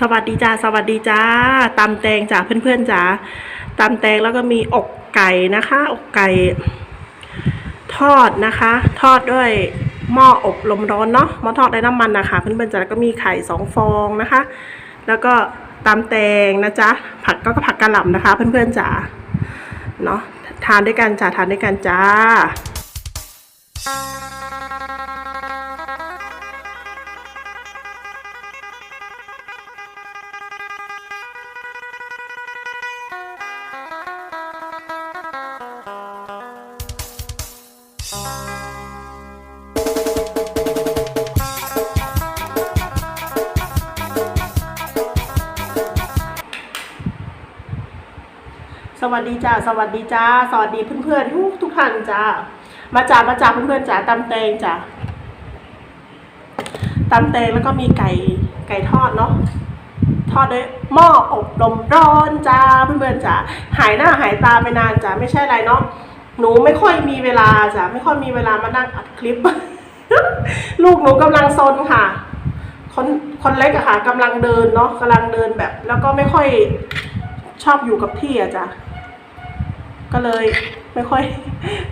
สวัสดีจ้าสวัสดีจ้าตำแตงจ้าเพื่อนๆจ้าตำแตงแล้วก็มีอกไก่นะคะ อกไก่ ทอดนะคะ ทอดด้วยหม้ออบลมร้อนเนาะหม้อทอดไร้น้ำมันนะคะ เพื่อนๆจ้าแล้วก็มีไข่สองฟองนะคะ แล้วก็ตำแตงนะจ๊ะผักก็ผักกะหล่ำนะคะ เพื่อนๆจ๋าเนาะทานด้วยกันจ้าทานด้วยกันจ้า สวัสดีจ้าสวัสดีจ้าสวัสดีเพื่อนๆทุกทุกท่านจ้ามาจ้ามาจ้าเพื่อนๆจ้าตำแตงจ้าตำแตงแล้วก็มีไก่ไก่ทอดเนาะทอดด้วยหม้ออบลมร้อนจ้าเพื่อนๆจ้าหายหน้าหายตาไปนานจ้าไม่ใช่ไรเนาะหนูไม่ค่อยมีเวลาจ้าไม่ค่อยมีเวลามานั่งอัดคลิป ลูกหนูกำลังซนค่ะ คนคนเล็กอะค่ะกำลังเดินเนาะกำลังเดินแบบ แล้วก็ไม่ค่อย ชอบอยู่กับที่อะจ้ะก็เลยไม่ค่อย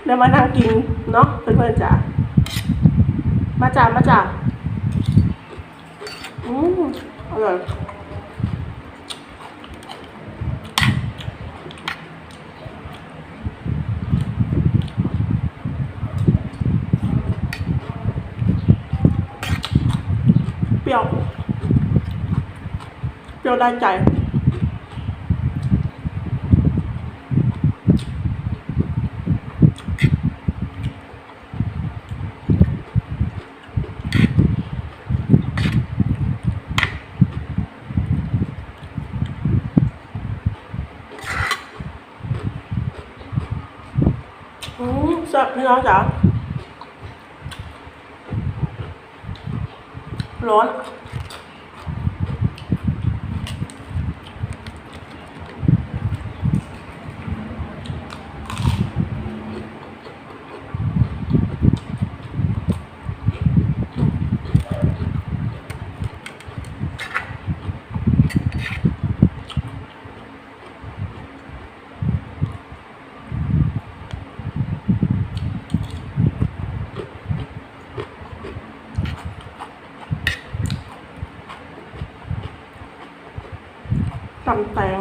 ได้มานั่งกินเนาะเพื่อนๆจ๋ามาจ้ามาจ้าอืมอร่อยเปรี้ยวเปรี้ยวได้ใจ อืมแซ่บพี่น้องจ๋าร้อน ตำแตง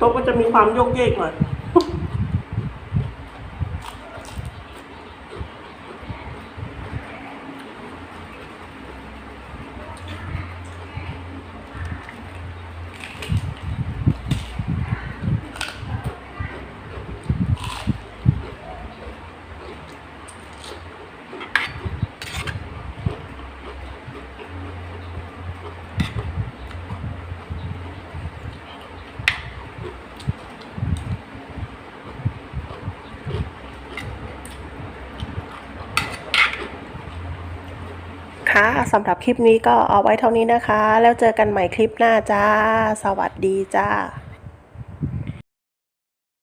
โต๊ะก็จะมีความโยกเยกหน่อย ค่ะสำหรับคลิปนี้ก็เอาไว้เท่านี้นะคะ แล้วเจอกันใหม่คลิปหน้าจ้า สวัสดีจ้า